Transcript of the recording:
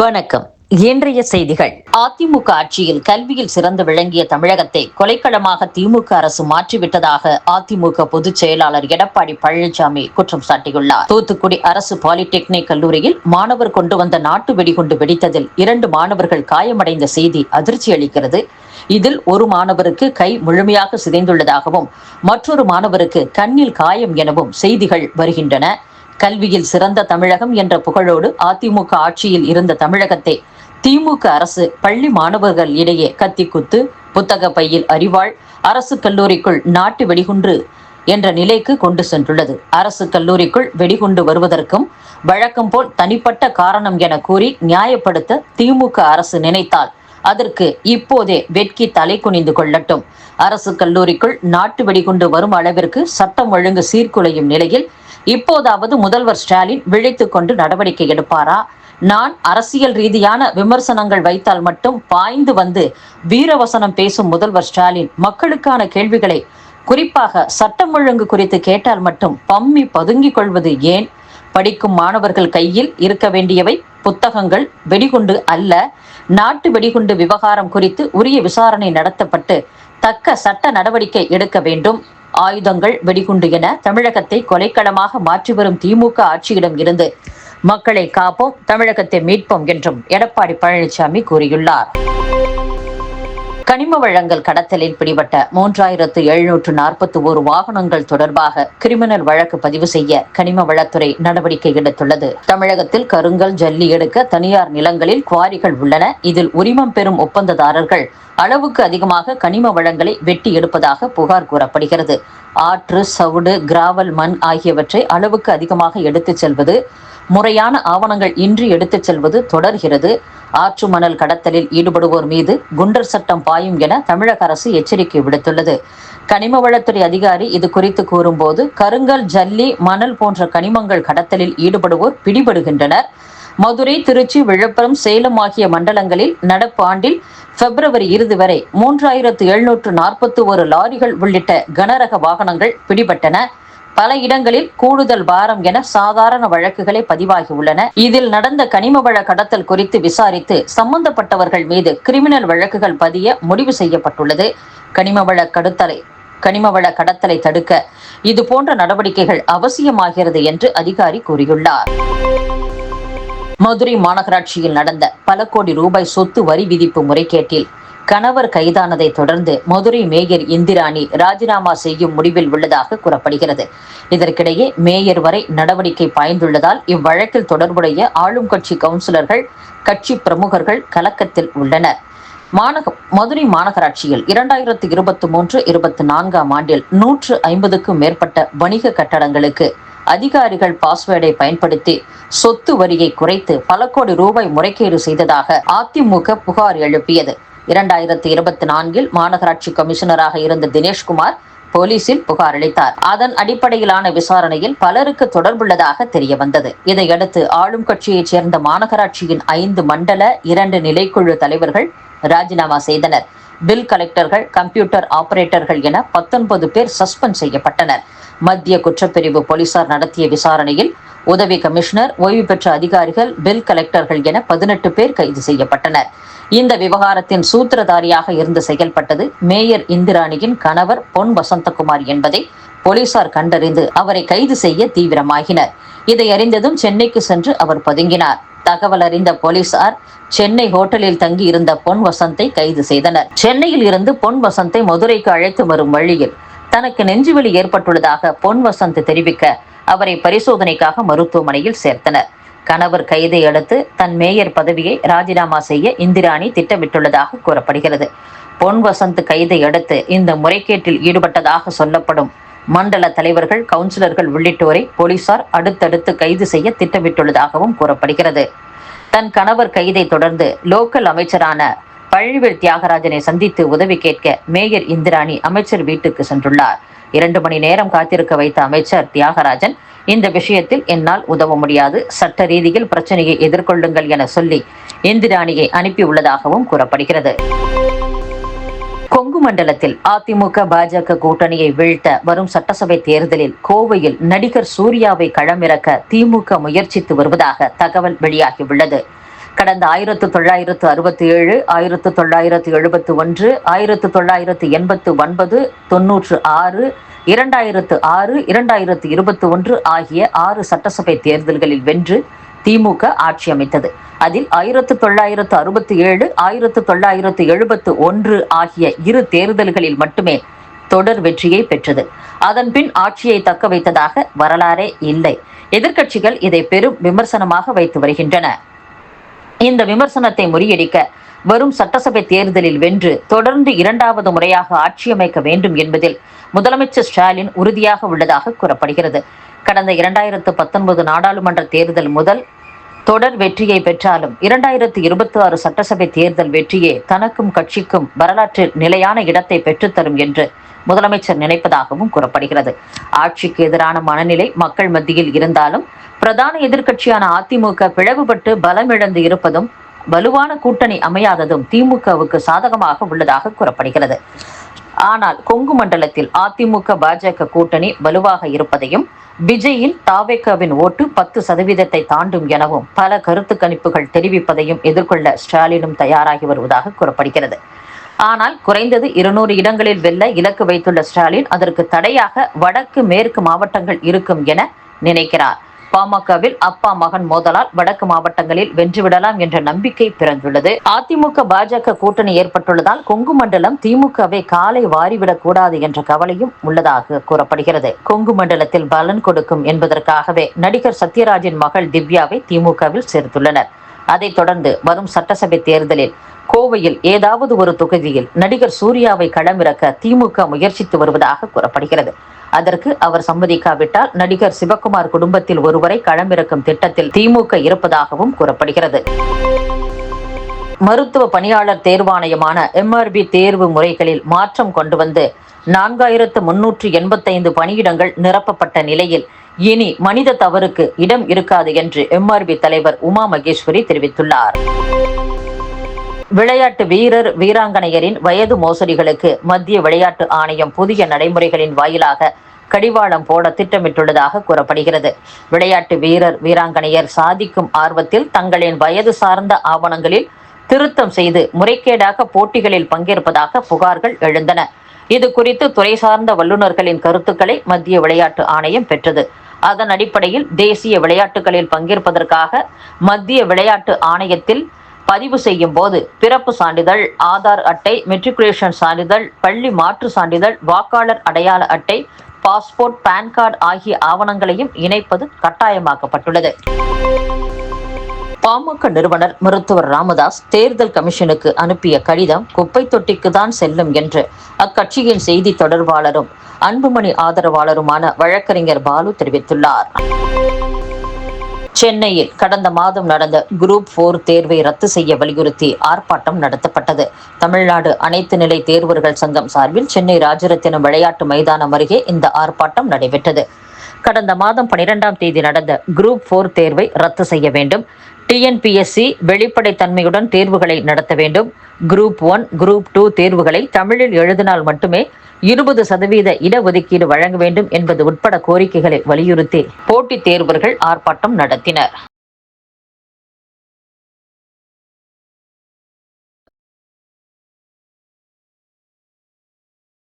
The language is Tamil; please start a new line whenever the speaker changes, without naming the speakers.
வணக்கம். இன்றைய செய்திகள். அதிமுக ஆட்சியில் கல்வியில் சிறந்து விளங்கிய தமிழகத்தை கொலைக்களமாக திமுக அரசு மாற்றிவிட்டதாக அதிமுக பொதுச் செயலாளர் எடப்பாடி பழனிசாமி குற்றம் சாட்டியுள்ளார். தூத்துக்குடி அரசு பாலிடெக்னிக் கல்லூரியில் மாணவர் கொண்டு வந்த நாட்டு வெடிகுண்டு வெடித்ததில் இரண்டு மாணவர்கள் காயமடைந்த செய்தி அதிர்ச்சி அளிக்கிறது. இதில் ஒரு மாணவருக்கு கை முழுமையாக சிதைந்துள்ளதாகவும் மற்றொரு மாணவருக்கு கண்ணில் காயம் எனவும் செய்திகள் வருகின்றன. கல்வியில் சிறந்த தமிழகம் என்ற புகழோடு அதிமுக ஆட்சியில் இருந்த தமிழகத்தை திமுக அரசு பள்ளி மாணவர்கள் இடையே கத்திக்குத்து புத்தக பையில் அறிவாள் அரசு கல்லூரிக்குள் நாட்டு வெடிகுண்டு என்ற நிலைக்கு கொண்டு சென்றுள்ளது. அரசு கல்லூரிக்குள் வெடிகுண்டு வருவதற்கும் வழக்கம் போல் தனிப்பட்ட காரணம் என கூறி நியாயப்படுத்த திமுக அரசு நினைத்தால் அதற்கு இப்போதே வெட்கி தலை குனிந்து கொள்ளட்டும். அரசு கல்லூரிக்குள் நாட்டு வெடிகுண்டு வரும் அளவிற்கு சட்டம் ஒழுங்கு சீர்குலையும் நிலையில் இப்போதாவது முதல்வர் ஸ்டாலின் விழித்துக் கொண்டு நடவடிக்கை எடுப்பாரா? நான் அரசியல் ரீதியான விமர்சனங்கள் வைத்தால் மட்டும் பாய்ந்து வந்து வீரவசனம் பேசும் முதல்வர் ஸ்டாலின் மக்களுக்கான கேள்விகளை குறிப்பாக சட்டம் ஒழுங்கு குறித்து கேட்டால் மட்டும் பம்மி பதுங்கிக் கொள்வது ஏன்? படிக்கும் மாணவர்கள் கையில் இருக்க வேண்டியவை புத்தகங்கள் வெடிகுண்டு அல்ல. நாட்டு வெடிகுண்டு விவகாரம் குறித்து உரிய விசாரணை நடத்தப்பட்டு தக்க சட்ட நடவடிக்கை எடுக்க வேண்டும். ஆயுதங்கள் வெடிகுண்டு என தமிழகத்தை கொலைக்களமாக மாற்றி வரும் திமுக ஆட்சியிடம் இருந்து மக்களை காப்போம் தமிழகத்தை மீட்போம் என்றும் எடப்பாடி பழனிசாமி கூறியுள்ளார். கனிம வளங்கள் கடத்தலில் பிடிபட்ட மூன்றாயிரத்து எழுநூற்று நாற்பத்தி ஒரு வாகனங்கள் தொடர்பாக கிரிமினல் வழக்கு பதிவு செய்ய கனிம வளத்துறை நடவடிக்கை எடுத்துள்ளது. தமிழகத்தில் கருங்கல் ஜல்லி எடுக்க தனியார் நிலங்களில் குவாரிகள் உள்ளன. இதில் உரிமம் பெறும் ஒப்பந்ததாரர்கள் அளவுக்கு அதிகமாக கனிம வளங்களை வெட்டி எடுப்பதாக புகார் கூறப்படுகிறது. ஆற்று சவுடு கிராவல் மண் ஆகியவற்றை அளவுக்கு அதிகமாக எடுத்துச் செல்வது முறையான ஆவணங்கள் இன்றி எடுத்துச் செல்வது தொடர்கிறது. ஆற்று மணல் கடத்தலில் ஈடுபடுவோர் மீது குண்டர் சட்டம் பாயும் என தமிழக அரசு எச்சரிக்கை விடுத்துள்ளது. கனிம வளத்துறை அதிகாரி இது குறித்து கூறும்போது கருங்கல் ஜல்லி மணல் போன்ற கனிமங்கள் கடத்தலில் ஈடுபடுவோர் பிடிபடுகின்றனர். மதுரை திருச்சி விழுப்புரம் சேலம் ஆகிய மண்டலங்களில் நடப்பு ஆண்டில் பிப்ரவரி இறுதி வரை மூன்றாயிரத்து எழுநூற்று நாற்பத்தி ஒரு லாரிகள் உள்ளிட்ட கனரக வாகனங்கள் பிடிபட்டன. பல இடங்களில் கூடுதல் பாரம் என சாதாரண வழக்குகளை பதிவாகியுள்ளன. இதில் நடந்த கனிம வள கடத்தல் குறித்து விசாரித்து சம்பந்தப்பட்டவர்கள் மீது கிரிமினல் வழக்குகள் பதிய முடிவு செய்யப்பட்டுள்ளது. கனிம வள கடத்தலை கனிம வள கடத்தலை தடுக்க இது போன்ற நடவடிக்கைகள் அவசியமாகிறது என்று அதிகாரி கூறியுள்ளார். மதுரை மாநகராட்சியில் நடந்த பல கோடி ரூபாய் சொத்து வரி விதிப்பு முறைகேட்டில் கணவர் கைதானதை தொடர்ந்து மதுரை மேயர் இந்திராணி ராஜினாமா செய்யும் முடிவில் உள்ளதாக கூறப்படுகிறது. இதற்கிடையே மேயர் வரை நடவடிக்கை பாய்ந்துள்ளதால் இவ்வழக்கில் தொடர்புடைய ஆளும் கட்சி கவுன்சிலர்கள் கட்சி பிரமுகர்கள் கலக்கத்தில் உள்ளனர். மாநக மதுரை மாநகராட்சியில் இரண்டாயிரத்து இருபத்தி மூன்று இருபத்தி நான்காம் ஆண்டில் நூற்று ஐம்பதுக்கும் மேற்பட்ட வணிக கட்டடங்களுக்கு அதிகாரிகள் பாஸ்வேர்டை பயன்படுத்தி சொத்து வரியை குறைத்து பல கோடி ரூபாய் முறைகேடு செய்ததாக அதிமுக புகார் எழுப்பியது. இரண்டாயிரத்தி இருபத்தி நான்கில் மாநகராட்சி கமிஷனராக இருந்த தினேஷ்குமார் போலீசில் புகார் அளித்தார். அதன் அடிப்படையிலான விசாரணையில் பலருக்கு தொடர்புள்ளதாக தெரிய வந்தது இதையடுத்து ஆளும் கட்சியைச் சேர்ந்த மாநகராட்சியின் ஐந்து மண்டல இரண்டு நிலைக்குழு தலைவர்கள் ராஜினாமா செய்தனர். பில் கலெக்டர்கள் கம்ப்யூட்டர் ஆபரேட்டர்கள் என பத்தொன்பது பேர் சஸ்பெண்ட் செய்யப்பட்டனர். மத்திய குற்றப்பிரிவு போலீசார் நடத்திய விசாரணையில் உதவி கமிஷனர் ஓய்வு பெற்ற அதிகாரிகள் பில் கலெக்டர்கள் என பதினெட்டு பேர் கைது செய்யப்பட்டனர். இந்த விவகாரத்தின் சூத்திரதாரியாக இருந்து செயல்பட்டது மேயர் இந்திராணியின் கணவர் பொன் வசந்தகுமார் என்பதை போலீசார் கண்டறிந்து அவரை கைது செய்ய தீவிரமாகினர். இதை அறிந்ததும் சென்னைக்கு சென்று அவர் பதுங்கினார். தகவல் அறிந்த போலீசார் சென்னை ஹோட்டலில் தங்கி இருந்த பொன் வசந்தை கைது செய்தனர். சென்னையில் இருந்து பொன் வசந்தை மதுரைக்கு அழைத்து வரும் வழியில் தனக்கு நெஞ்சுவலி ஏற்பட்டுள்ளதாக பொன் வசந்த் தெரிவிக்க அவரை பரிசோதனைக்காக மருத்துவமனையில் சேர்த்தனர். கணவர் கைதை அடுத்து தன் மேயர் பதவியை ராஜினாமா செய்ய இந்திராணி திட்டமிட்டுள்ளதாக கூறப்படுகிறது. பொன் வசந்த் கைதை அடுத்து இந்த முறைகேட்டில் ஈடுபட்டதாக சொல்லப்படும் மண்டல தலைவர்கள் கவுன்சிலர்கள் உள்ளிட்டோரை போலீசார் அடுத்தடுத்து கைது செய்ய திட்டமிட்டுள்ளதாகவும் கூறப்படுகிறது. தன் கணவர் கைதை தொடர்ந்து லோக்கல் அமைச்சரான பழனிவேல் தியாகராஜனை சந்தித்து உதவி கேட்க மேயர் இந்திராணி அமைச்சர் வீட்டுக்கு சென்றுள்ளார். இரண்டு மணி நேரம் காத்திருக்க வைத்த அமைச்சர் தியாகராஜன் இந்த விஷயத்தில் என்னால் உதவ முடியாது சட்ட ரீதியில் பிரச்சனையை எதிர்கொள்ளுங்கள் என சொல்லி இந்திராணியை அனுப்பியுள்ளதாகவும் கூறப்படுகிறது. கொங்கு மண்டலத்தில் அதிமுக பாஜக கூட்டணியை வீழ்த்த வரும் சட்டசபை தேர்தலில் கோவையில் நடிகர் சூர்யாவை களமிறக்க திமுக முயற்சித்து வருவதாக தகவல் வெளியாகியுள்ளது. கடந்த ஆயிரத்து தொள்ளாயிரத்து அறுபத்தி ஏழு ஆயிரத்து தொள்ளாயிரத்து எழுபத்து ஒன்று ஆயிரத்து தொள்ளாயிரத்து எண்பத்து ஒன்பது தொன்னூற்று ஆறு இரண்டாயிரத்து ஆறு இரண்டாயிரத்து இருபத்தி ஒன்று ஆகிய ஆறு சட்டசபை தேர்தல்களில் வென்று திமுக ஆட்சி அமைத்தது. அதில் ஆயிரத்து தொள்ளாயிரத்து அறுபத்தி ஏழு ஆயிரத்து தொள்ளாயிரத்து எழுபத்து ஒன்று ஆகிய இரு தேர்தல்களில் மட்டுமே தொடர் வெற்றியை பெற்றது. அதன்பின் ஆட்சியை தக்க வைத்ததாக வரலாறே இல்லை. எதிர்க்கட்சிகள் இதை பெரும் விமர்சனமாக வைத்து வருகின்றன. இந்த விமர்சனத்தை முறியடிக்க வரும் சட்டசபை தேர்தலில் வென்று தொடர்ந்து இரண்டாவது முறையாக ஆட்சி அமைக்க வேண்டும் என்பதில் முதலமைச்சர் ஸ்டாலின் உறுதியாக உள்ளதாக கூறப்படுகிறது. கடந்த இரண்டாயிரத்து பத்தொன்பது நாடாளுமன்ற தேர்தல் முதல் தொடர் வெற்றியை பெற்றாலும் இரண்டாயிரத்தி இருபத்தி ஆறு சட்டசபை தேர்தல் வெற்றியே தனக்கும் கட்சிக்கும் வரலாற்றில் நிலையான இடத்தை பெற்றுத்தரும் என்று முதலமைச்சர் நினைப்பதாகவும் கூறப்படுகிறது. ஆட்சிக்கு எதிரான மனநிலை மக்கள் மத்தியில் இருந்தாலும் பிரதான எதிர்க்கட்சியான அதிமுக பிளவுபட்டு பலமிழந்து இருப்பதும் வலுவான கூட்டணி அமையாததும் திமுகவுக்கு சாதகமாக உள்ளதாக கூறப்படுகிறது. ஆனால் கொங்கு மண்டலத்தில் அதிமுக பாஜக கூட்டணி வலுவாக இருப்பதையும் விஜயில் தாவேக்காவின் ஓட்டு பத்து சதவீதத்தை தாண்டும் எனவும் பல கருத்து கணிப்புகள் தெரிவிப்பதையும் எதிர்கொள்ள ஸ்டாலினும் தயாராகி வருவதாக கூறப்படுகிறது. ஆனால் குறைந்தது இருநூறு இடங்களில் வெல்ல இலக்கு வைத்துள்ள ஸ்டாலின் அதற்கு தடையாக வடக்கு மேற்கு மாவட்டங்கள் இருக்கும் என நினைக்கிறார். பாமகவில் அப்பா மகன் மோதலால் வடக்கு மாவட்டங்களில் வென்றுவிடலாம் என்ற நம்பிக்கை பிறந்துள்ளது. அதிமுக பாஜக கூட்டணி ஏற்பட்டுள்ளதால் கொங்கு மண்டலம் திமுகவை காலை வாரிவிடக் கூடாது என்ற கவலையும் உள்ளதாக கூறப்படுகிறது. கொங்கு மண்டலத்தில் பலன் கொடுக்கும் என்பதற்காகவே நடிகர் சத்யராஜின் மகள் திவ்யாவை திமுகவில் சேர்த்துள்ளனர். அதைத் தொடர்ந்து வரும் சட்டசபை தேர்தலில் கோவையில் ஏதாவது ஒரு தொகுதியில் நடிகர் சூர்யாவை களமிறக்க திமுக முயற்சித்து வருவதாக கூறப்படுகிறது. அதற்கு அவர் சம்மதிக்காவிட்டால் நடிகர் சிவகுமார் குடும்பத்தில் ஒருவரை களமிறக்கும் திட்டத்தில் திமுக இருப்பதாகவும் கூறப்படுகிறது. மருத்துவ பணியாளர் தேர்வாணையமான எம்ஆர்பி தேர்வு முறைகளில் மாற்றம் கொண்டு வந்து நான்காயிரத்து முன்னூற்று எண்பத்தைந்து பணியிடங்கள் நிரப்பப்பட்ட நிலையில் இனி மனித தவறுக்கு இடம் இருக்காது என்று எம்ஆர்பி தலைவர் உமா மகேஸ்வரி தெரிவித்துள்ளார். விளையாட்டு வீரர் வீராங்கனையரின் வயது மோசடிகளுக்கு மத்திய விளையாட்டு ஆணையம் புதிய நடைமுறைகளின் வாயிலாக கடிவாளம் போட திட்டமிட்டுள்ளதாக கூறப்படுகிறது. விளையாட்டு வீரர் வீராங்கனையர் சாதிக்கும் ஆர்வத்தில் தங்களின் வயது சார்ந்த ஆவணங்களில் திருத்தம் செய்து முறைகேடாக போட்டிகளில் பங்கேற்பதாக புகார்கள் எழுந்தன. இது குறித்து துறை சார்ந்த வல்லுநர்களின் கருத்துக்களை மத்திய விளையாட்டு ஆணையம் பெற்றது. அதன் அடிப்படையில் தேசிய விளையாட்டுகளில் பங்கேற்பதற்காக மத்திய விளையாட்டு ஆணையத்தில் பதிவு செய்யும் போது பிறப்பு சான்றிதழ் ஆதார் அட்டை மெட்ரிகுலேஷன் சான்றிதழ் பள்ளி மாற்று சான்றிதழ் வாக்காளர் அடையாள அட்டை பாஸ்போர்ட் பான் கார்டு ஆகிய ஆவணங்களையும் இணைப்பது கட்டாயமாக்கப்பட்டுள்ளது. பாமக நிறுவனர் மருத்துவர் ராமதாஸ் தேர்தல் கமிஷனுக்கு அனுப்பிய கடிதம் குப்பை தொட்டிக்கு தான் செல்லும் என்று அக்கட்சியின் செய்தி தொடர்பாளரும் அன்புமணி ஆதரவாளருமான வழக்கறிஞர் பாலு தெரிவித்துள்ளார். சென்னையில் கடந்த மாதம் நடந்த குரூப் போர் தேர்வை ரத்து செய்ய வலியுறுத்தி ஆர்ப்பாட்டம் நடத்தப்பட்டது. தமிழ்நாடு அனைத்து நிலை தேர்வர்கள் சங்கம் சார்பில் சென்னை ராஜரத்தினம் விளையாட்டு மைதானம் அருகே இந்த ஆர்ப்பாட்டம் நடைபெற்றது. கடந்த மாதம் பனிரெண்டாம் தேதி நடந்த குரூப் போர் தேர்வை ரத்து செய்ய வேண்டும். டிஎன்பிஎஸ்சி வெளிப்படைத்தன்மையுடன் தேர்வுகளை நடத்த வேண்டும். குரூப் ஒன் குரூப் டூ தேர்வுகளை தமிழில் எழுதினால் மட்டுமே இருபது சதவீத இடஒதுக்கீடு வழங்க வேண்டும் என்பது உட்பட கோரிக்கைகளை வலியுறுத்தி போட்டித் தேர்வர்கள் ஆர்ப்பாட்டம் நடத்தினர்.